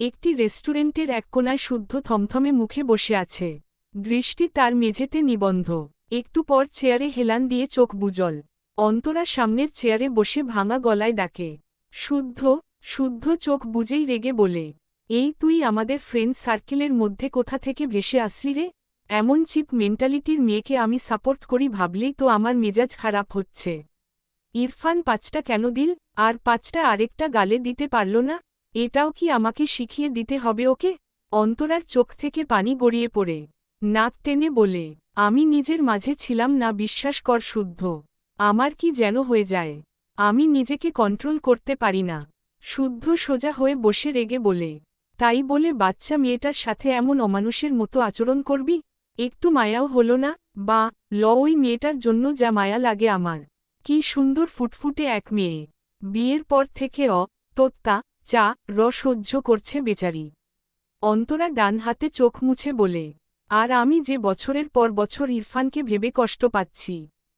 একটি রেস্টুরেন্টের এক কোনায় শুদ্ধ থমথমে মুখে বসে আছে। দৃষ্টি তার মেঝেতে নিবন্ধ। একটু পর চেয়ারে হেলান দিয়ে চোখ বুজল। অন্তরা সামনের চেয়ারে বসে ভাঙা গলায় ডাকে। শুদ্ধ শুদ্ধ চোখ বুঝেই রেগে বলে, এই তুই আমাদের ফ্রেন্ড সার্কেলের মধ্যে কোথা থেকে ভেসে আসলি রে? এমন চিপ মেন্টালিটির মেয়েকে আমি সাপোর্ট করি ভাবলেই তো আমার মেজাজ খারাপ হচ্ছে। ইরফান পাঁচটা কেন দিল? আর পাঁচটা আরেকটা গালে দিতে পারল না? এটাও কি আমাকে শিখিয়ে দিতে হবে ওকে? অন্তরার চোখ থেকে পানি গড়িয়ে পড়ে। নাক টেনে বলে, আমি নিজের মাঝে ছিলাম না, বিশ্বাস কর শুদ্ধ। আমার কি যেন হয়ে যায়। আমি নিজেকে কন্ট্রোল করতে পারি না। শুদ্ধ সোজা হয়ে বসে রেগে বলে, তাই বলে বাচ্চা মেয়েটার সাথে এমন অমানুষের মতো আচরণ করবি? একটু মায়াও হলো না? বা, ল, ওই মেয়েটার জন্য যা মায়া লাগে আমার। কি সুন্দর ফুটফুটে এক মেয়ে। বিয়ের পর থেকে অ, তোত্তা চা র সহ্য করছে বেচারি। অন্তরা ডান হাতে চোখ মুছে বলে, আর আমি যে বছরের পর বছর ইরফানকে ভেবে কষ্ট পাচ্ছি,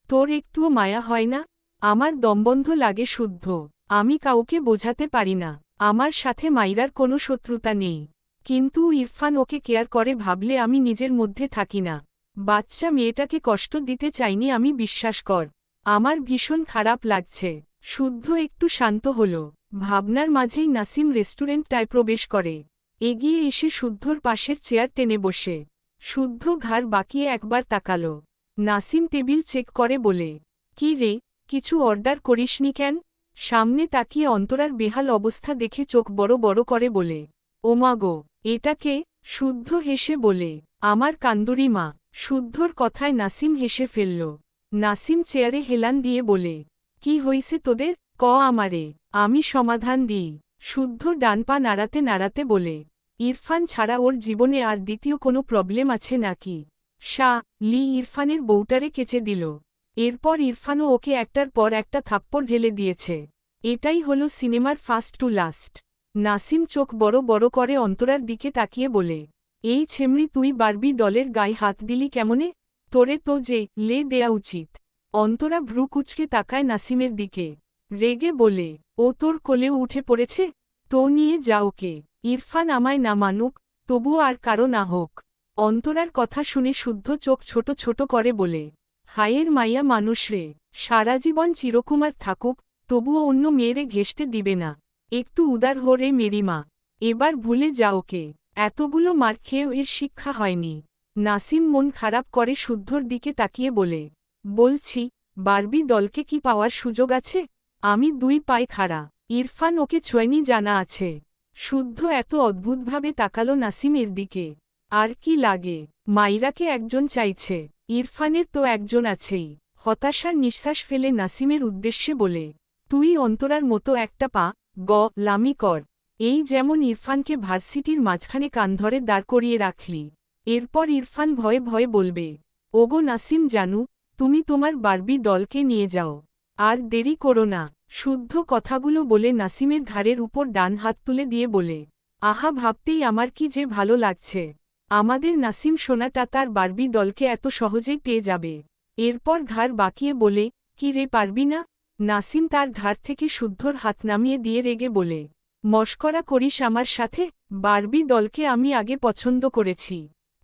তোর একটুও মায়া হয় না? আমার দমবন্ধ লাগে শুদ্ধ, আমি কাউকে বোঝাতে পারি না, আমার সাথে মাইরার কোনো শত্রুতা নেই। কিন্তু ইরফান ওকে কেয়ার করে ভাবলে আমি নিজের মধ্যে থাকি না। বাচ্চা মেয়েটাকে কষ্ট দিতে চাইনি আমি, বিশ্বাস কর। আমার ভীষণ খারাপ লাগছে। শুদ্ধ একটু শান্ত হল। ভাবনার মাঝেই নাসিম রেস্টুরেন্টটায় প্রবেশ করে। এগিয়ে এসে শুদ্ধর পাশের চেয়ার টেনে বসে। শুদ্ধ ঘাড় বাকিয়ে একবার তাকাল। নাসিম টেবিল চেক করে বলে, কি রে, কিছু অর্ডার করিসনি কেন? সামনে তাকিয়ে অন্তরার বেহাল অবস্থা দেখে চোখ বড় বড় করে বলে ওমাগো এটাকে শুদ্ধ হেসে বলে, আমার কান্দুরি মা। শুদ্ধর কথায় নাসিম হেসে ফেলল। নাসিম চেয়ারে হেলান দিয়ে বলে, কি হইছে তোদের? ক আমারে? আমি সমাধান দিই, শুদ্ধ ডান পা নাড়াতে নাড়াতে বলে। ইরফান ছাড়া ওর জীবনে আর দ্বিতীয় কোনো প্রবলেম আছে নাকি? শাহ লি ইরফানের বউটারে কেচে দিল। এরপর ইরফানও ওকে একটার পর একটা থাপ্পড় ঢেলে দিয়েছে। এটাই হলো সিনেমার ফার্স্ট টু লাস্ট। নাসিম চোখ বড় বড় করে অন্তরার দিকে তাকিয়ে বলে, এই ছেমড়ি তুই বারবি ডলের গায়ে হাত দিলি কেমনে? তোরে তো যে লে দেয়া উচিত। অন্তরা ভ্রু কুচকে তাকায় নাসিমের দিকে। রেগে বলে, ও তোর কোলেও উঠে পড়েছে? তো নিয়ে যা ওকে ইরফান আমায় না মানুক তবু আর কারও না হোক। অন্তরার কথা শুনে শুদ্ধ চোখ ছোট ছোট করে বলে, হায়ের মাইয়া মানুষ রে, সারা জীবন চিরকুমার থাকুক, তবুও অন্য মেয়েরে ঘেসতে দিবে না। একটু উদার হরে মেরিমা এবার ভুলে যা ওকে এতগুলো মার খেয়েও এর শিক্ষা হয়নি। নাসিম মন খারাপ করে শুদ্ধর দিকে তাকিয়ে বলে, বলছি, বারবি দলকে কি পাওয়ার সুযোগ আছে? আমি দুই পায়ে খাড়া। ইরফান ওকে ছোয়নি জানা আছে। শুদ্ধ এত অদ্ভুতভাবে তাকালো নাসিমের দিকে। আর কি লাগে? মাইরাকে একজন চাইছে। ইরফানের তো একজন আছেই। হতাশার নিঃশ্বাস ফেলে নাসিমের উদ্দেশ্যে বলে, তুই অন্তরার মতো একটা পা, গ, লামি কর। এই যেমন ইরফানকে ভার্সিটির মাঝখানে কান ধরে দাঁড় করিয়ে রাখলি। এরপর ইরফান ভয়ে ভয়ে বলবে, ওগো নাসিম জানু, তুমি তোমার বারবি ডলকে নিয়ে যাও। আর দেরি করো না, শুদ্ধ কথাগুলো বলে নাসিমের ঘাড়ের উপর ডান হাত তুলে দিয়ে বলে, আহা, ভাবতেই আমার কি যে ভালো লাগছে। আমাদের নাসিম সোনাটা তার বারবি ডলকে এত সহজেই পেয়ে যাবে। এরপর ঘাড় বাকিয়ে বলে, কি রে, পারবি না? নাসিম তার ঘাড় থেকে শুদ্ধর হাত নামিয়ে দিয়ে রেগে বলে, মস্করা করিস আমার সাথে, বারবি ডলকে আমি আগে পছন্দ করেছি।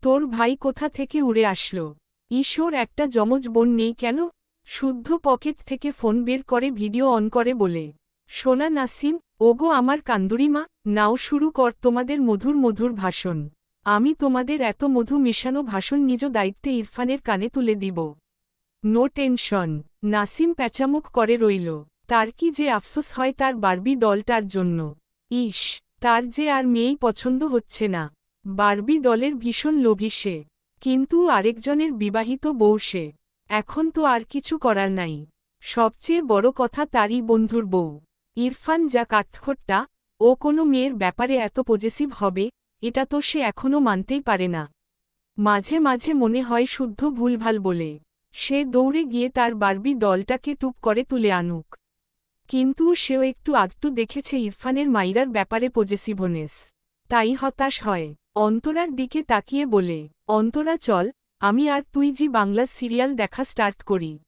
তোর ভাই কোথা থেকে উড়ে আসলো? ঈশ্বর একটা যমজ বোন নেই কেন? শুদ্ধ পকেট থেকে ফোন বের করে, ভিডিও অন করে বলে, সোনা নাসিম, ওগো আমার কান্দুরিমা, নাও শুরু কর তোমাদের মধুর মধুর ভাষণ। আমি তোমাদের এত মধু মিশানো ভাষণ নিজ দায়িত্বে ইরফানের কানে তুলে দিব। No tension. নাসিম প্যাচামুখ করে রইল। তার কি যে আফসোস হয় তার বারবি ডলটার জন্য। ইস তার যে আর মেয়েই পছন্দ হচ্ছে না। বারবি ডলের ভীষণ লোভী সে। কিন্তু আরেকজনের বিবাহিত বউ সে। এখন তো আর কিছু করার নাই। সবচেয়ে বড় কথা তারই বন্ধুর বউ। ইরফান যা কাঠখোট্টা, ও কোনো মেয়ের ব্যাপারে এত পজেসিভ হবে, এটা তো সে এখনও মানতেই পারে না। মাঝে মাঝে মনে হয় শুদ্ধ ভুলভাল বলে। সে দৌড়ে গিয়ে তার বারবি ডলটাকে টুপ করে তুলে আনুক। কিন্তু সেও একটু আধটু দেখেছে ইরফানের মাইরার ব্যাপারে পজেসিভনেস তাই হতাশ হয়। অন্তরার দিকে তাকিয়ে বলে, অন্তরা, চল আমি আর তুই জি বাংলা সিরিয়াল দেখা স্টার্ট করি।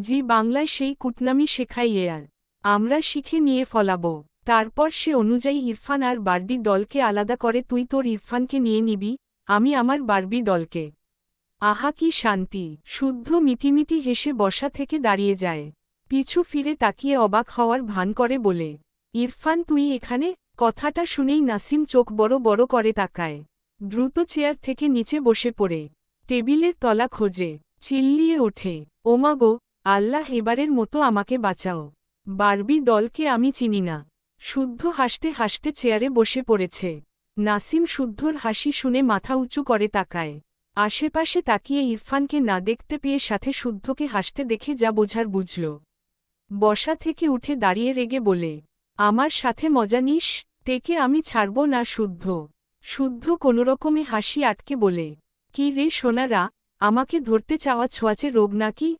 জি বাংলায় সেই কুটনামি শেখাই আর। আমরা শিখে নিয়ে ফলাব। তারপর সে অনুযায়ী ইরফান আর বার্বি ডলকে আলাদা করে তুই তোর ইরফানকে নিয়ে নিবি, আমি আমার বার্বি ডলকে। আহা কি শান্তি। শুদ্ধ মিটিমিটি হেসে বসা থেকে দাঁড়িয়ে যায়। পিছু ফিরে তাকিয়ে অবাক হওয়ার ভান করে বলে, ইরফান তুই এখানে? কথাটা শুনেই নাসিম চোখ বড় বড় করে তাকায়। দ্রুত চেয়ার থেকে নিচে বসে পড়ে। টেবিলের তলা খোঁজে, চিল্লিয়ে ওঠে, ওমাগো, আল্লাহ এবারের মতো আমাকে বাঁচাও। বারবি ডলকে আমি চিনি না। শুদ্ধ হাসতে হাসতে চেয়ারে বসে পড়েছে। নাসিম শুদ্ধর হাসি শুনে মাথা উঁচু করে তাকায়। আশেপাশে তাকিয়ে ইরফানকে না দেখতে পেয়ে সাথে শুদ্ধকে হাসতে দেখে যা বোঝার বুঝল। বসা থেকে উঠে দাঁড়িয়ে রেগে বলে, আমার সাথে মজা নিস, তেকে আমি ছাড়ব না শুদ্ধ। শুদ্ধ কোনোরকমে হাসি আটকে বলে কি রে সোনারা, আমাকে ধরতে চাওয়া ছোঁয়াচে রোগ নাকি?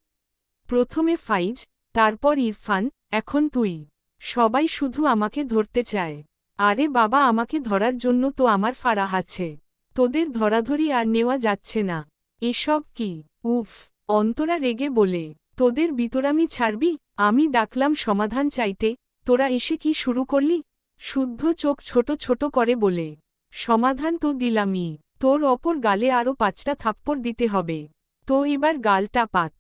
প্রথমে ফাইজ, তারপর ইরফান, এখন তুই। সবাই শুধু আমাকে ধরতে চায়। আরে বাবা, আমাকে ধরার জন্য তো আমার ফারাহ আছে। তোদের ধরাধরি আর নেওয়া যাচ্ছে না। এসব কি? উফ, অন্তরা রেগে বলে, তোদের বিতরামি ছাড়বি? আমি ডাকলাম সমাধান চাইতে, তোরা এসে কি শুরু করলি? শুদ্ধ চোখ ছোট ছোট করে বলে, সমাধান তো দিলামই। তোর অপর গালে আরও পাঁচটা থাপ্পড় দিতে হবে। তো এবার গালটা পাত।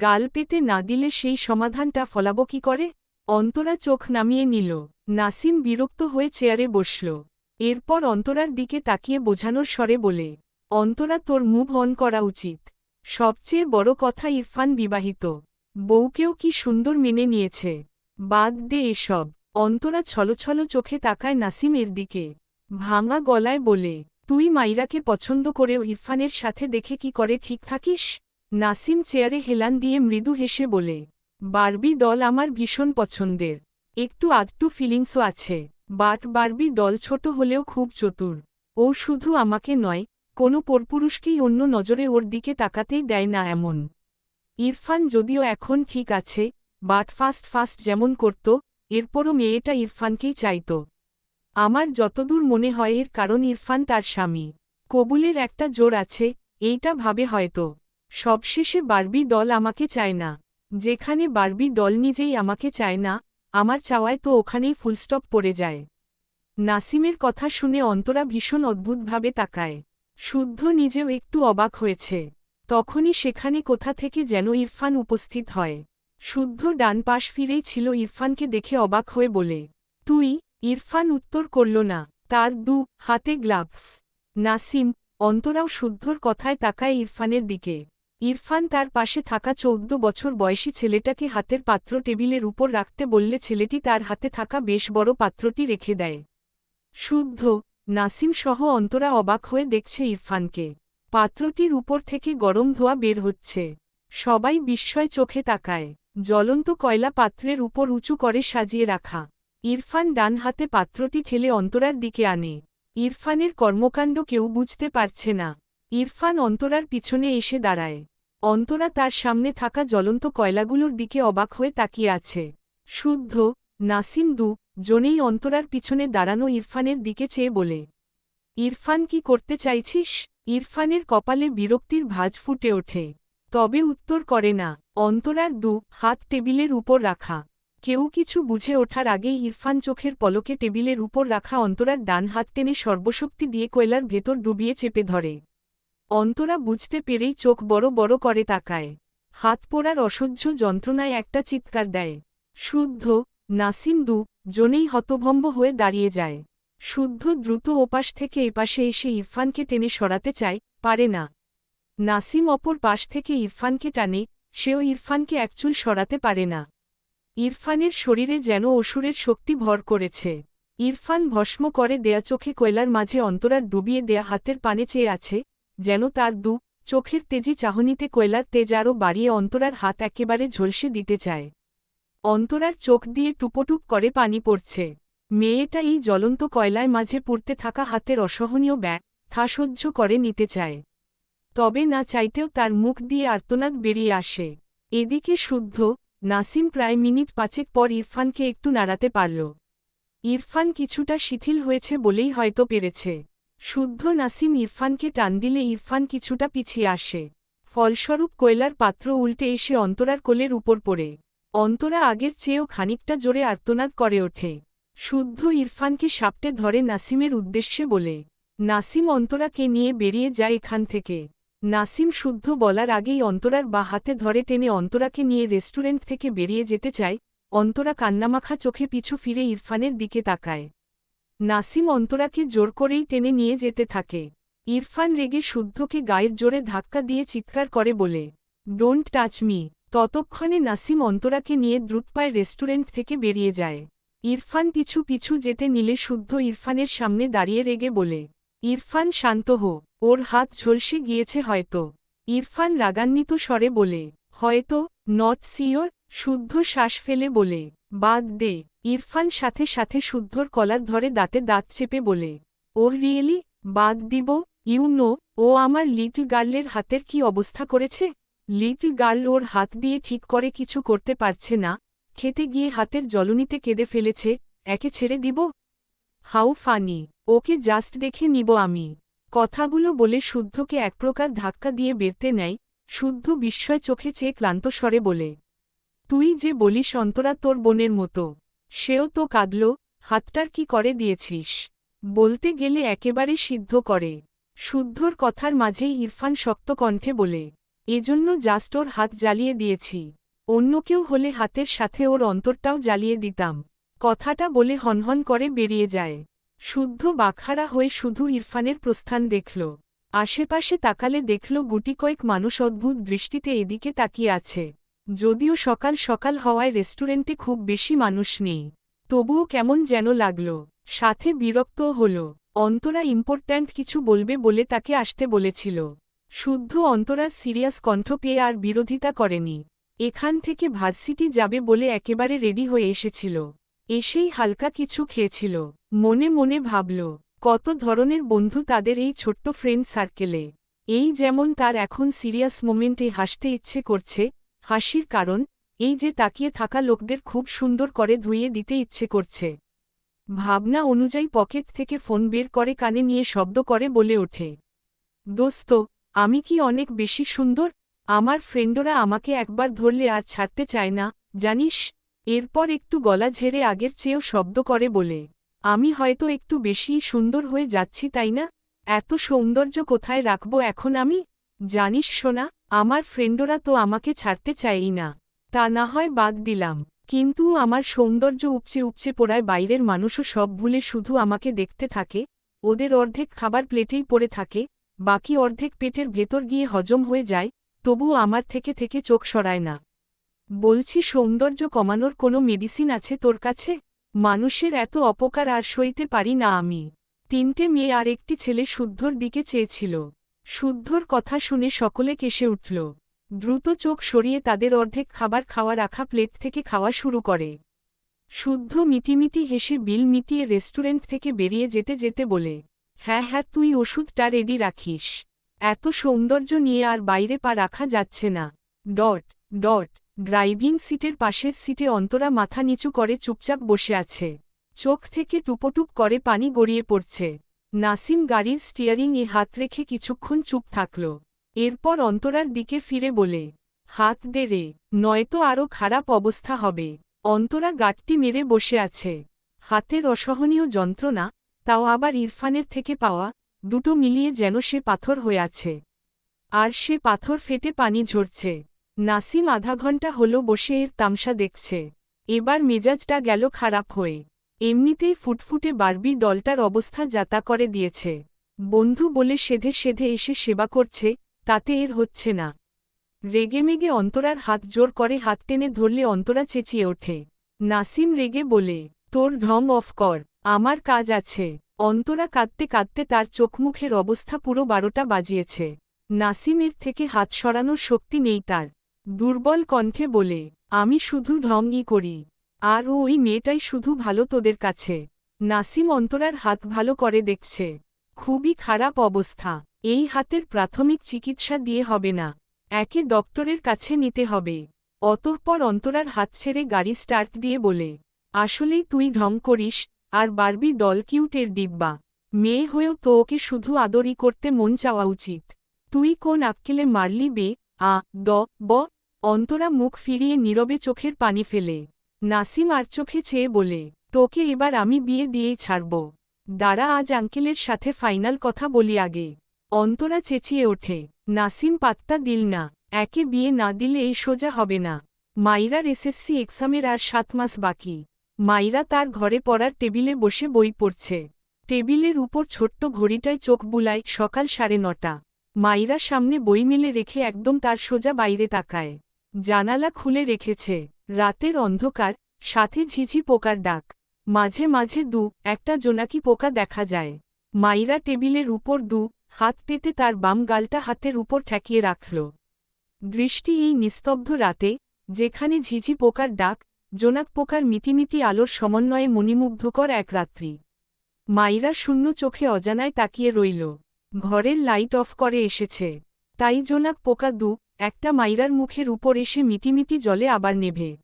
গাল পেতে না দিলে সেই সমাধানটা ফলাব কি করে? অন্তরা চোখ নামিয়ে নিল। নাসিম বিরক্ত হয়ে চেয়ারে বসল। এরপর অন্তরার দিকে তাকিয়ে বোঝানোর স্বরে বলে, অন্তরা, তোর মুভ অন করা উচিত। সবচেয়ে বড় কথা ইরফান বিবাহিত। বউকেও কি সুন্দর মেনে নিয়েছে। বাদ দে এসব। অন্তরা ছলছল চোখে তাকায় নাসিমের দিকে। ভাঙা গলায় বলে তুই মাইরাকে পছন্দ করেও ইরফানের সাথে দেখে কি করে ঠিক থাকিস? নাসিম চেয়ারে হেলান দিয়ে মৃদু হেসে বলে, বারবি ডল আমার ভীষণ পছন্দের। একটু আধটু ফিলিংসও আছে। বাট বারবি ডল ছোট হলেও খুব চতুর। ও শুধু আমাকে নয়, কোনো পরপুরুষকেই অন্য নজরে ওর দিকে তাকাতেই দেয় না এমন। ইরফান যদিও এখন ঠিক আছে, বাট ফাস্ট ফাস্ট যেমন করত, এরপরও মেয়েটা ইরফানকেই চাইত। আমার যতদূর মনে হয় এর কারণ ইরফান তার স্বামী। কবুলের একটা জোর আছে, এইটা ভাবে হয়তো। সবশেষে বারবি ডল আমাকে চায় না। যেখানে বারবি ডল নিজেই আমাকে চায় না, আমার চাওয়ায় তো ওখানেই ফুলস্টপ পড়ে যায়। নাসিমের কথা শুনে অন্তরা ভীষণ অদ্ভুতভাবে তাকায়। শুদ্ধ নিজেও একটু অবাক হয়েছে। তখনই সেখানে কোথা থেকে যেন ইরফান উপস্থিত হয়। শুদ্ধ ডান পাশ ফিরেই ছিল ইরফানকে দেখে অবাক হয়ে বলে, তুই ইরফান উত্তর করল, না। তার দু হাতে গ্লাভস। নাসিম অন্তরাও শুদ্ধর কথায় তাকায় ইরফানের দিকে। ইরফান তার পাশে থাকা চৌদ্দ বছর বয়সী ছেলেটাকে হাতের পাত্র টেবিলের উপর রাখতে বললে ছেলেটি তার হাতে থাকা বেশ বড় পাত্রটি রেখে দেয়। শুদ্ধ নাসিম সহ অন্তরা অবাক হয়ে দেখছে ইরফানকে। পাত্রটির উপর থেকে গরম ধোয়া বের হচ্ছে। সবাই বিস্ময় চোখে তাকায়। জ্বলন্ত কয়লা পাত্রের উপর উঁচু করে সাজিয়ে রাখা। ইরফান ডান হাতে পাত্রটি ঠেলে অন্তরার দিকে আনে। ইরফানের কর্মকাণ্ড কেউ বুঝতে পারছে না। ইরফান অন্তরার পিছনে এসে দাঁড়ায়। অন্তরা তার সামনে থাকা জ্বলন্ত কয়লাগুলোর দিকে অবাক হয়ে তাকিয়ে আছে। শুদ্ধ, নাসিম দু, জনেই অন্তরার পিছনে দাঁড়ানো ইরফানের দিকে চেয়ে বলে, ইরফান, কি করতে চাইছিস? ইরফানের কপালে বিরক্তির ভাজ ফুটে ওঠে। তবে উত্তর করে না। অন্তরার দু, হাত টেবিলের উপর রাখা। কেউ কিছু বুঝে ওঠার আগেই ইরফান চোখের পলকে টেবিলের উপর রাখা অন্তরার ডান হাত টেনে সর্বশক্তি দিয়ে কয়লার ভেতর ডুবিয়ে চেপে ধরে। অন্তরা বুঝতে পেরেই চোখ বড় বড় করে তাকায়। হাত পোড়ার অসহ্য যন্ত্রণায় একটা চিৎকার দেয়। শুদ্ধ নাসিম দু জনেই হতভম্ব হয়ে দাঁড়িয়ে যায়। শুদ্ধ দ্রুত ওপাশ থেকে এপাশে এসে ইরফানকে টেনে সরাতে চায়, পারে না। নাসিম অপর পাশ থেকে ইরফানকে টানে, সেও ইরফানকে একচুল সরাতে পারে না। ইরফানের শরীরে যেন অসুরের শক্তি ভর করেছে। ইরফান ভস্ম করে দেয়া চোখে কয়লার মাঝে অন্তরার ডুবিয়ে দেয়া হাতের পানে চেয়ে আছে, যেন তার দু চোখের তেজি চাহনিতে কয়লার তেজ আরও বাড়িয়ে অন্তরার হাত একেবারে ঝলসে দিতে চায়। অন্তরার চোখ দিয়ে টুপটুপ করে পানি পড়ছে। মেয়েটা এই জ্বলন্ত কয়লায় মাঝে পুড়তে থাকা হাতের অসহনীয় ব্যাগ থা সহ্য করে নিতে চায়। তবে না চাইতেও তার মুখ দিয়ে আর্তনাদ বেরিয়ে আসে। এদিকে শুদ্ধ নাসিম প্রায় মিনিট পাঁচেক পর ইরফানকে একটু নাড়াতে পারল। ইরফান কিছুটা শিথিল হয়েছে বলেই হয়তো পেরেছে। শুদ্ধ নাসিম ইরফানকে টান দিলে ইরফান কিছুটা পিছিয়ে আসে। ফলস্বরূপ কয়লার পাত্র উল্টে এসে অন্তরার কোলের উপর পড়ে। অন্তরা আগের চেয়েও খানিকটা জোরে আর্তনাদ করে ওঠে। শুদ্ধ ইরফানকে সাপটে ধরে নাসিমের উদ্দেশ্যে বলে, নাসিম অন্তরাকে নিয়ে বেরিয়ে যায় এখান থেকে। নাসিম শুদ্ধ বলার আগেই অন্তরার বা হাতে ধরে টেনে অন্তরাকে নিয়ে রেস্টুরেন্ট থেকে বেরিয়ে যেতে চায়, অন্তরা কান্নামাখা চোখে পিছু ফিরে ইরফানের দিকে তাকায়। নাসিম অন্তরাকে জোর করেই টেনে নিয়ে যেতে থাকে। ইরফান রেগে শুদ্ধকে গায়ের জোরে ধাক্কা দিয়ে চিৎকার করে বলে ডোন্ট টাচ মি ততক্ষণে নাসিম অন্তরাকে নিয়ে দ্রুতপায় রেস্টুরেন্ট থেকে বেরিয়ে যায়। ইরফান পিছু পিছু যেতে নিলে শুদ্ধ ইরফানের সামনে দাঁড়িয়ে রেগে বলে ইরফান শান্ত হো, ওর হাত ঝলসে গিয়েছে হয়তো। ইরফান রাগান্বিত স্বরে বলে, হয়তো, নট সিওর, শুদ্ধ শ্বাস ফেলে বলে, বাদ দে। ইরফান সাথে সাথে শুদ্ধর কলার ধরে দাঁতে দাঁত চেপে বলে, ও রিয়েলি? বাদ দিব? ইউ নো, ও আমার লিটল গার্লের হাতের কি অবস্থা করেছে? লিটল গার্ল ওর হাত দিয়ে ঠিক করে কিছু করতে পারছে না। খেতে গিয়ে হাতের জলনিতে কেঁদে ফেলেছে, একে ছেড়ে দিব? হাউ ফানি, ওকে জাস্ট দেখে নিব আমি। কথাগুলো বলে শুদ্ধকে এক প্রকার ধাক্কা দিয়ে বেরতে নেয়, শুদ্ধ বিস্ময় চোখে চেয়ে ক্লান্ত স্বরে বলে, তুই যে বলিস অন্তরা তোর বোনের মতো, সেও তো কাঁদল, হাতটার কি করে দিয়েছিস? বলতে গেলে একেবারে সিদ্ধ করে। শুদ্ধর কথার মাঝেই ইরফান শক্ত কণ্ঠে বলে, এজন্য জাস্ট ওর হাত জ্বালিয়ে দিয়েছি। অন্য কেউ হলে হাতের সাথে ওর অন্তরটাও জ্বালিয়ে দিতাম। কথাটা বলে হনহন করে বেরিয়ে যায়। শুদ্ধ বাখারা হয়ে শুধু ইরফানের প্রস্থান দেখল। আশেপাশে তাকালে দেখল গুটি কয়েক মানুষ অদ্ভুত দৃষ্টিতে এদিকে তাকিয়ে আছে। যদিও সকাল সকাল হওয়ায় রেস্টুরেন্টে খুব বেশি মানুষ নেই। তবুও কেমন যেন লাগল। সাথে বিরক্তও হল। অন্তরা ইম্পর্ট্যান্ট কিছু বলবে বলে তাকে আসতে বলেছিল। শুদ্ধ অন্তরার সিরিয়াস কণ্ঠ পেয়ে আর বিরোধিতা করেনি। এখান থেকে ভার্সিটি যাবে বলে একেবারে রেডি হয়ে এসেছিল। এসেই হালকা কিছু খেয়েছিল। মনে মনে ভাবল, কত ধরনের বন্ধু তাদের এই ছোট্ট ফ্রেন্ড সার্কেলে এই যেমন তার এখন সিরিয়াস মোমেন্টে হাসতে ইচ্ছে করছে, হাসির কারণ, এই যে তাকিয়ে থাকা লোকদের খুব সুন্দর করে ধুইয়ে দিতে ইচ্ছে করছে। ভাবনা অনুযায়ী পকেট থেকে ফোন বের করে কানে নিয়ে শব্দ করে বলে ওঠে, দোস্ত, আমি কি অনেক বেশি সুন্দর? আমার ফ্রেন্ডরা আমাকে একবার ধরলে আর ছাড়তে চায় না, জানিস? এরপর একটু গলা ঝেড়ে আগের চেয়েও শব্দ করে বলে, আমি হয়তো একটু বেশি সুন্দর হয়ে যাচ্ছি, তাই না? এত সৌন্দর্য কোথায় রাখব এখন আমি? জানিস শোনা আমার ফ্রেন্ডরা তো আমাকে ছাড়তে চায়ই না। তা না হয় বাদ দিলাম। কিন্তু আমার সৌন্দর্য উপচে উপচে পড়ায় বাইরের মানুষও সব ভুলে শুধু আমাকে দেখতে থাকে, ওদের অর্ধেক খাবার প্লেটেই পড়ে থাকে, বাকি অর্ধেক পেটের ভেতর গিয়ে হজম হয়ে যায়, তবুও আমার থেকে থেকে চোখ সরায় না। বলছি সৌন্দর্য কমানোর কোনো মেডিসিন আছে তোর কাছে? মানুষের এত অপকার আর সইতে পারি না আমি। তিনটে মেয়ে আর একটি ছেলে শুদ্ধর দিকে চেয়েছিল। শুদ্ধর কথা শুনে সকলে কেসে উঠল। দ্রুত চোখ সরিয়ে তাদের অর্ধেক খাবার খাওয়া রাখা প্লেট থেকে খাওয়া শুরু করে। শুদ্ধ মিটিমিটি হেসে বিল মিটিয়ে রেস্টুরেন্ট থেকে বেরিয়ে যেতে যেতে বলে হ্যাঁ হ্যাঁ তুই ওষুধটা রেডি রাখিস। এত সৌন্দর্য নিয়ে আর বাইরে পা রাখা যাচ্ছে না। ডট ডট ড্রাইভিং সিটের পাশের সিটে অন্তরা মাথা নিচু করে চুপচাপ বসে আছে। চোখ থেকে টুপোটুপ করে পানি গড়িয়ে পড়ছে। নাসিম গাড়ির স্টিয়ারিং এ হাত রেখে কিছুক্ষণ চুপ থাকল। এরপর অন্তরার দিকে ফিরে বলে, হাত দে রে, নয়তো আরও খারাপ অবস্থা হবে। অন্তরা গাটটি মেরে বসে আছে। হাতের অসহনীয় যন্ত্রণা, তাও আবার ইরফানের থেকে পাওয়া, দুটো মিলিয়ে যেন সে পাথর হয়ে আছে। আর সে পাথর ফেটে পানি ঝরছে। নাসিম আধা ঘণ্টা হল বসে এর তামসা দেখছে। এবার মেজাজটা গেল খারাপ হয়ে। এমনিতেই ফুটফুটে বারবি ডলটার অবস্থা যাতা করে দিয়েছে। বন্ধু বলে সেধে সেধে এসে সেবা করছে, তাতে এর হচ্ছে না। রেগেমেগে অন্তরার হাত জোর করে হাত টেনে ধরলে অন্তরা চেঁচিয়ে ওঠে। নাসিম রেগে বলে, তোর ঢং অফ কর, আমার কাজ আছে। অন্তরা কাঁদতে কাঁদতে তার চোখমুখের অবস্থা পুরো বারোটা বাজিয়েছে। নাসিমের থেকে হাত সরানোর শক্তি নেই তার। দুর্বল কণ্ঠে বলে, আমি শুধু ঢংই করি। আর ওই মেয়েটাই শুধু ভালো তোদের কাছে। নাসিম অন্তরার হাত ভালো করে দেখছে। খুবই খারাপ অবস্থা। এই হাতের প্রাথমিক চিকিৎসা দিয়ে হবে না। একে ডক্টরের কাছে নিতে হবে। অতঃপর অন্তরার হাত ছেড়ে গাড়ি স্টার্ট দিয়ে বলে, আসলেই তুই ঢং করিস, আর বারবি ডল কিউটের ডিব্বা। মেয়ে হয়েও তো ওকে শুধু আদরই করতে মন চাওয়া উচিত। তুই কোন আক্কেলে মারলি বে? আ, দ, ব অন্তরা মুখ ফিরিয়ে নীরবে চোখের পানি ফেলে। নাসিম আর চোখে চেয়ে বলে, তোকে এবার আমি বিয়ে দিয়েই ছাড়ব। দাঁড়া, আজ আঙ্কেলের সাথে ফাইনাল কথা বলি আগে। অন্তরা চেঁচিয়ে ওঠে, নাসিম, পাত্তা দিল না। একে বিয়ে না দিলে এই সোজা হবে না। মাইরার এসএসসি এক্সামের আর সাত মাস বাকি। মাইরা তার ঘরে পড়ার টেবিলে বসে বই পড়ছে। টেবিলের উপর ছোট্ট ঘড়িটায় চোখ বুলায় সকাল সাড়ে নটা। মাইরা সামনে বই মেলে রেখে একদম তার সোজা বাইরে তাকায়। জানালা খুলে রেখেছে। রাতের অন্ধকার, সাথে ঝিঝি পোকার ডাক। মাঝে মাঝে দু, একটা জোনাকি পোকা দেখা যায়। মাইরা টেবিলের উপর দু, হাত পেতে তার বাম গালটা হাতের উপর ঠেকিয়ে রাখল। দৃষ্টি এই নিস্তব্ধ রাতে, যেখানে ঝিঝি পোকার ডাক, জোনাক পোকার মিটিমিটি আলোর সমন্বয়ে মণিমুগ্ধকর এক রাত্রি। মাইরা শূন্য চোখে অজানায় তাকিয়ে রইল। ঘরের লাইট অফ করে এসেছে। তাই জোনাক পোকা দু একটা মাইরার মুখের উপর এসে মিটিমিটি জলে আবার নেভে।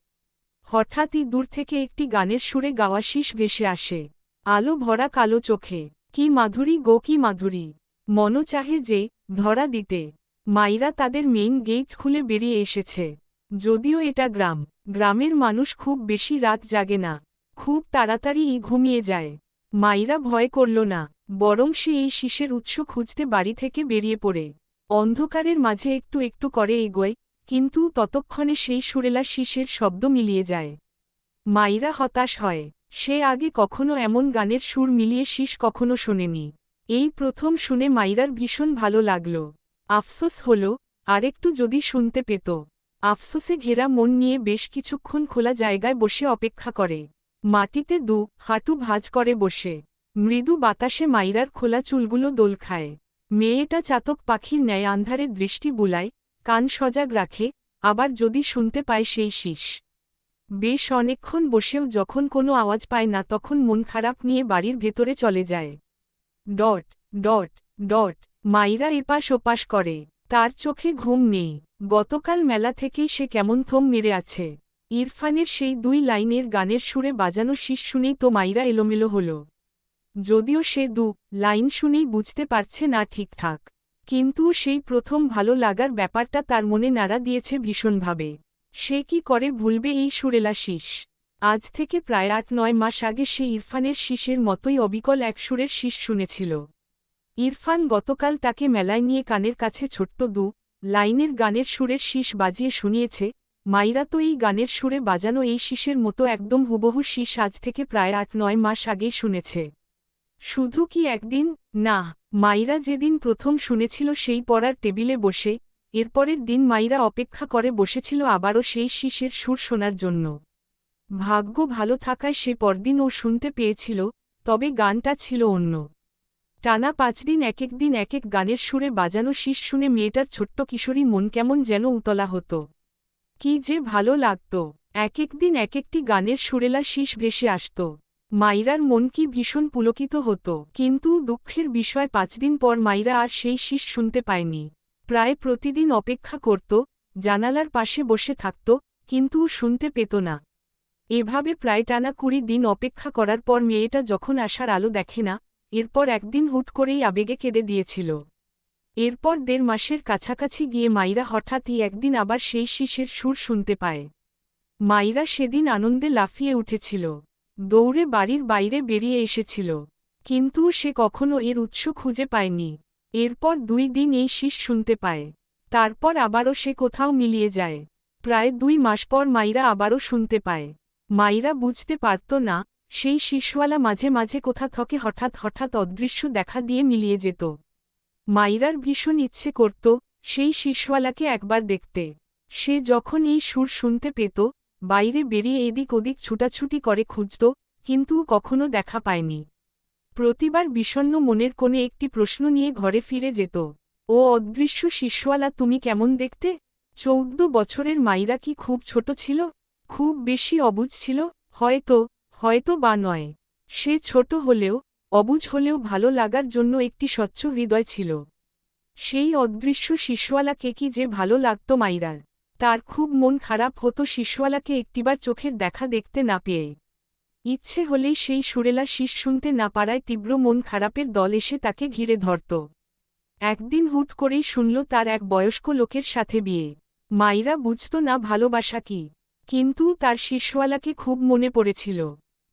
হঠাৎই দূর থেকে একটি গানের সুরে গাওয়া শীষ ভেসে আসে। আলো ভরা কালো চোখে, কি মাধুরী গো, কি মাধুরী। মন চাহে যে, ধরা দিতে। মাইরা তাদের মেইন গেট খুলে বেরিয়ে এসেছে। যদিও এটা গ্রাম, গ্রামের মানুষ খুব বেশি রাত জাগে না। খুব তাড়াতাড়িই ঘুমিয়ে যায়। মাইরা ভয় করল না, বরং সে এই শীষের উৎস খুঁজতে বাড়ি থেকে বেরিয়ে পড়ে। অন্ধকারের মাঝে একটু একটু করে এগোয়, কিন্তু ততক্ষণে সেই সুরেলা শীষের শব্দ মিলিয়ে যায়। মাইরা হতাশ হয়, সে আগে কখনো এমন গানের সুর মিলিয়ে শীষ কখনো শোনেনি। এই প্রথম শুনে মাইরার ভীষণ ভালো লাগল। আফসোস হল, আরেকটু যদি শুনতে পেত। আফসোসে ঘেরা মন নিয়ে বেশ কিছুক্ষণ খোলা জায়গায় বসে অপেক্ষা করে। মাটিতে দু হাঁটু ভাজ করে বসে। মৃদু বাতাসে মাইরার খোলা চুলগুলো দোল খায়। মেয়েটা চাতক পাখির ন্যায় আন্ধারে দৃষ্টি বুলায়, কান সজাগ রাখে, আবার যদি শুনতে পায় সেই শীষ। বেশ অনেকক্ষণ বসেও যখন কোনো আওয়াজ পায় না তখন মন খারাপ নিয়ে বাড়ির ভেতরে চলে যায়। ডট ডট ডট, মাইরা এপাশ ওপাশ করে। তার চোখে ঘুম নেই। গতকাল মেলা থেকেই সে কেমন থম মেরে আছে। ইরফানের সেই দুই লাইনের গানের সুরে বাজানো শীষ শুনেই তো মাইরা এলোমেলো হল। যদিও সে দু লাইন শুনেই বুঝতে পারছে না ঠিকঠাক। কিন্তু সেই প্রথম ভালো লাগার ব্যাপারটা তার মনে নাড়া দিয়েছে ভীষণভাবে। সে কি করে ভুলবে এই সুরেলা শীষ? আজ থেকে প্রায় আট নয় মাস আগে সে ইরফানের শীষের মতোই অবিকল এক সুরের শীষ শুনেছিল। ইরফান গতকাল তাকে মেলায় নিয়ে কানের কাছে ছোট্ট দু লাইনের গানের সুরের শীষ বাজিয়ে শুনিয়েছে, মাইরা তো এই গানের সুরে বাজানো এই শীষের মতো একদম হুবহু শীষ আজ থেকে প্রায় আট নয় মাস আগেই শুনেছে। শুধু কি একদিন? না, মাইরা যেদিন প্রথম শুনেছিল সেই পড়ার টেবিলে বসে, এরপরের দিন মাইরা অপেক্ষা করে বসেছিল আবারও সেই শীষের সুর শোনার জন্য। ভাগ্য ভালো থাকায় সে পরদিন ও শুনতে পেয়েছিল, তবে গানটা ছিল অন্য। টানা পাঁচ দিন, এক এক দিন, এক এক গানের সুরে বাজানো শীষ শুনে মেয়েটার ছোট্ট কিশোরী মন কেমন যেন উতলা হতো। কি যে ভালো লাগত, এক এক দিন এক একটি গানের সুরেলা শীষ ভেসে আসত। মাইরার মন কি ভীষণ পুলকিত হতো, কিন্তু দুঃখের বিষয় পাঁচ দিন পর মাইরা আর সেই শীষ শুনতে পায়নি। প্রায় প্রতিদিন অপেক্ষা করত, জানালার পাশে বসে থাকত, কিন্তু শুনতে পেত না। এভাবে প্রায় টানা কুড়ি দিন অপেক্ষা করার পর মেয়েটা যখন আসার আলো দেখে না, এরপর একদিন হুট করেই আবেগে কেঁদে দিয়েছিল। এরপর দেড় মাসের কাছাকাছি গিয়ে মাইরা হঠাৎই একদিন আবার সেই শীষের সুর শুনতে পায়। মাইরা সেদিন আনন্দে লাফিয়ে উঠেছিল। দৌড়ে বাড়ির বাইরে বেরিয়ে এসেছিল। কিন্তু সে কখনো এর উৎস খুঁজে পায়নি। এরপর দুই দিন এই শীষ শুনতে পায়। তারপর আবারও সে কোথাও মিলিয়ে যায়। প্রায় দুই মাস পর মাইরা আবারও শুনতে পায়। মাইরা বুঝতে পারত না, সেই শীষওয়ালা মাঝে মাঝে কোথা থেকে হঠাৎ হঠাৎ অদৃশ্য দেখা দিয়ে মিলিয়ে যেত। মাইরার ভীষণ ইচ্ছে করত সেই শীষওয়ালাকে একবার দেখতে। সে যখন এই সুর শুনতে পেত বাইরে বেরিয়ে এদিক ওদিক ছুটাছুটি করে খুঁজত, কিন্তু কখনো দেখা পায়নি। প্রতিবার বিষণ্ন মনের কোণে একটি প্রশ্ন নিয়ে ঘরে ফিরে যেত। ও অদৃশ্য শিষ্যওয়ালা, তুমি কেমন দেখতে? চৌদ্দ বছরের মাইরা কি খুব ছোট ছিল? খুব বেশি অবুজ ছিল? হয়তো হয়তো বা নয়। সে ছোট হলেও, অবুজ হলেও ভালো লাগার জন্য একটি স্বচ্ছ হৃদয় ছিল। সেই অদৃশ্য শিশুয়ালাকে কি যে ভালো লাগত মাইরার। তার খুব মন খারাপ হতো শিশুয়ালাকে একটিবার চোখের দেখা দেখতে না পেয়ে। ইচ্ছে হলেই সেই সুরেলা শীষ শুনতে না পারায় তীব্র মন খারাপের দল এসে তাকে ঘিরে ধরত। একদিন হুট করেই শুনল তার এক বয়স্ক লোকের সাথে বিয়ে। মাইরা বুঝত না ভালোবাসা কি, কিন্তু তার শিষ্যওয়ালাকে খুব মনে পড়েছিল।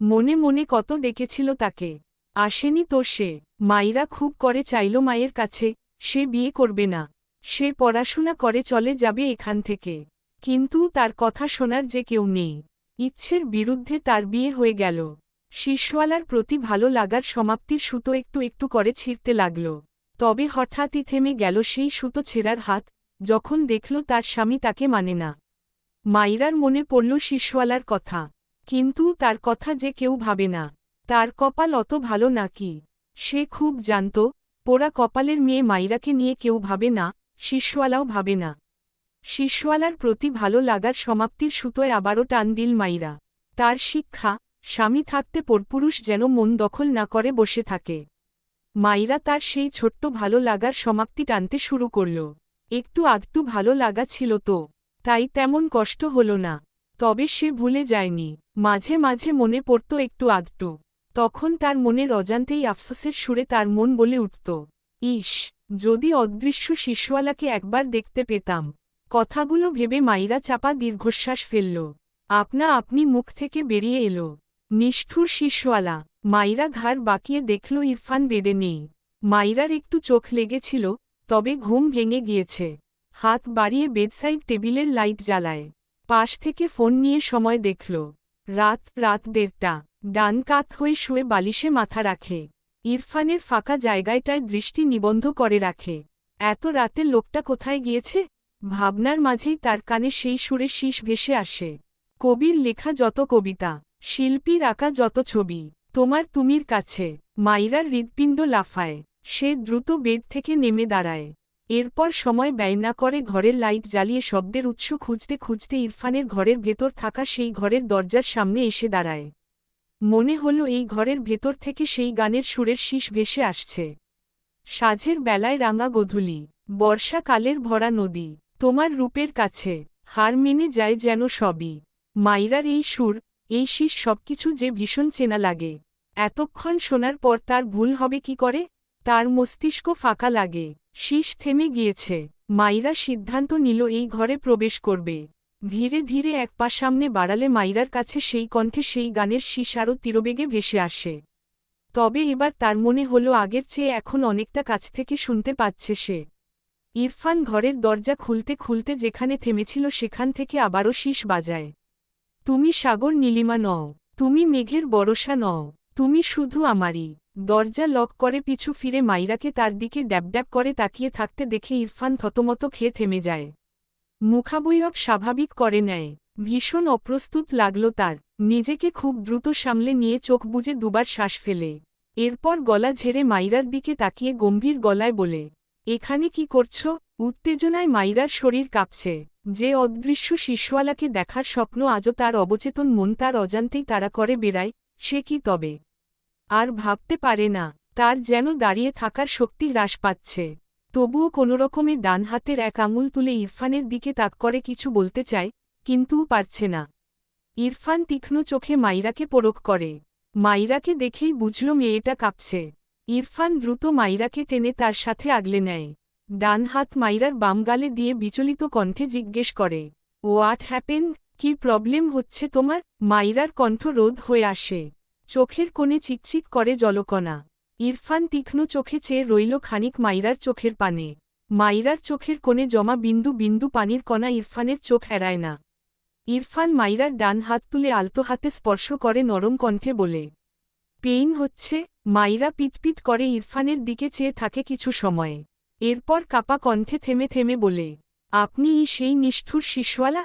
মনে মনে কত ডেকেছিল তাকে। আসেনি তো সে, মাইরা খুব করে চাইল মায়ের কাছে, সে বিয়ে করবে না। সে পড়াশোনা করে চলে যাবে এখান থেকে। কিন্তু তার কথা শোনার যে কেউ নেই। ইচ্ছের বিরুদ্ধে তার বিয়ে হয়ে গেল। শিশওয়ালার প্রতি ভালো লাগার সমাপ্তির সুতো একটু একটু করে ছিঁড়তে লাগল। তবে হঠাৎই থেমে গেল সেই সুতো ছেঁড়ার হাত, যখন দেখল তার স্বামী তাকে মানে না। মাইরার মনে পড়ল শিশওয়ালার কথা। কিন্তু তার কথা যে কেউ ভাবে না। তার কপাল অত ভালো নাকি সে খুব জানত, পোড়া কপালের মেয়ে মাইরাকে নিয়ে কেউ ভাবে না শিশওয়ালাও ভাবে না। শিশওয়ালার প্রতি ভালো লাগার সমাপ্তির সুতোয় আবারও টান দিল মাইরা। তার শিক্ষা, স্বামী থাকতে পরপুরুষ যেন মন দখল না করে বসে থাকে। মাইরা তার সেই ছোট্ট ভালো লাগার সমাপ্তি টানতে শুরু করল। একটু আধটু ভালো লাগা ছিল তো, তাই তেমন কষ্ট হল না। তবে সে ভুলে যায়নি। মাঝে মাঝে মনে পড়ত একটু আধটু। তখন তার মনের অজান্তেই আফসোসের সুরে তার মন বলে উঠত, ইস যদি অদৃশ্য শিশুয়ালাকে একবার দেখতে পেতাম। কথাগুলো ভেবে মাইরা চাপা দীর্ঘশ্বাস ফেলল। আপনা আপনি মুখ থেকে বেরিয়ে এলো। নিষ্ঠুর শিশুয়ালা মাইরা ঘাড় বাকিয়ে দেখল ইরফান বেডে নেই। মাইরার একটু চোখ লেগেছিল, তবে ঘুম ভেঙে গিয়েছে। হাত বাড়িয়ে বেডসাইড টেবিলের লাইট জ্বালায়। পাশ থেকে ফোন নিয়ে সময় দেখল। রাত রাত দেড়টা। ডান কাত হয়ে শুয়ে বালিশে মাথা রাখে। ইরফানের ফাঁকা জায়গাটায় দৃষ্টি নিবন্ধ করে রাখে। এত রাতে লোকটা কোথায় গিয়েছে? ভাবনার মাঝেই তার কানে সেই সুরে শীষ ভেসে আসে। কবির লেখা যত কবিতা, শিল্পীর আঁকা যত ছবি, তোমার তুমির কাছে, মাইরার হৃৎপিণ্ড লাফায়, সে দ্রুত বেড থেকে নেমে দাঁড়ায়। এরপর সময় ব্যয় না করে ঘরের লাইট জ্বালিয়ে শব্দের উৎস খুঁজতে খুঁজতে ইরফানের ঘরের ভেতর থাকা সেই ঘরের দরজার সামনে এসে দাঁড়ায়। মনে হল এই ঘরের ভেতর থেকে সেই গানের সুরের শীষ ভেসে আসছে। সাঝের বেলায় রাঙা গধূলি, বর্ষাকালের ভরা নদী, তোমার রূপের কাছে, হার মেনে যায় যেন সবই। মাইরার এই সুর, এই শীষ সবকিছু যে ভীষণ চেনা লাগে। এতক্ষণ শোনার পর তার ভুল হবে কি করে? তার মস্তিষ্ক ফাঁকা লাগে। শীষ থেমে গিয়েছে। মাইরা সিদ্ধান্ত নিল এই ঘরে প্রবেশ করবে। ধীরে ধীরে এক পা সামনে বাড়ালে মাইরার কাছে সেই কণ্ঠে সেই গানের শীষ আরও তীরবেগে ভেসে আসে। তবে এবার তার মনে হল আগের চেয়ে এখন অনেকটা কাছ থেকে শুনতে পাচ্ছে সে। ইরফান ঘরের দরজা খুলতে খুলতে যেখানে থেমেছিল সেখান থেকে আবারও শীষ বাজায়। তুমি সাগর নীলিমা নও, তুমি মেঘের বরসা নও, তুমি শুধু আমারই। দরজা লক করে পিছু ফিরে মাইরাকে তার দিকে ড্যাবড্যাব করে তাকিয়ে থাকতে দেখে ইরফান থতমত খেয়ে থেমে যায়। মুখাবয়ব স্বাভাবিক করে নেয়। ভীষণ অপ্রস্তুত লাগল তার। নিজেকে খুব দ্রুত সামলে নিয়ে চোখ বুজে দুবার শ্বাস ফেলে। এরপর গলা ঝেড়ে মাইরার দিকে তাকিয়ে গম্ভীর গলায় বলে, এখানে কি করছ? উত্তেজনায় মাইরার শরীর কাঁপছে। যে অদৃশ্য শিশুয়ালাকে দেখার স্বপ্ন আজও তার অবচেতন মন তার অজান্তেই তারা করে বেড়ায়, সে কি তবে? আর ভাবতে পারে না। তার যেন দাঁড়িয়ে থাকার শক্তি হ্রাস পাচ্ছে। তবুও কোনোরকমে ডান হাতের এক আঙুল তুলে ইরফানের দিকে তাক করে কিছু বলতে চায়, কিন্তু পারছে না। ইরফান তীক্ষ্ণ চোখে মাইরাকে পরখ করে। মাইরাকে দেখেই বুঝল মেয়েটা কাঁপছে। ইরফান দ্রুত মাইরাকে টেনে তার সাথে আগলে নেয়। ডান হাত মাইরার বাম গালে দিয়ে বিচলিত কণ্ঠে জিজ্ঞেস করে, হোয়াট হ্যাপেন কি প্রবলেম হচ্ছে তোমার? মাইরার কণ্ঠ রোধ হয়ে আসে। চোখের কোণে চিকচিক করে জলকণা। ইরফান তীক্ষ্ণ চোখে চেয়ে রইল খানিক মাইরার চোখের পানে। মাইরার চোখের কোণে জমা বিন্দু বিন্দু পানির কণা ইরফানের চোখ এড়ায় না। ইরফান মাইরার ডান হাত তুলে আলতো হাতে স্পর্শ করে নরম কণ্ঠে বলে, পেইন হচ্ছে। মাইরা পিটপিট করে ইরফানের দিকে চেয়ে থাকে কিছু সময়ে। এরপর কাপা কণ্ঠে থেমে থেমে বলে, আপনি সেই নিষ্ঠুর শিশুয়ালা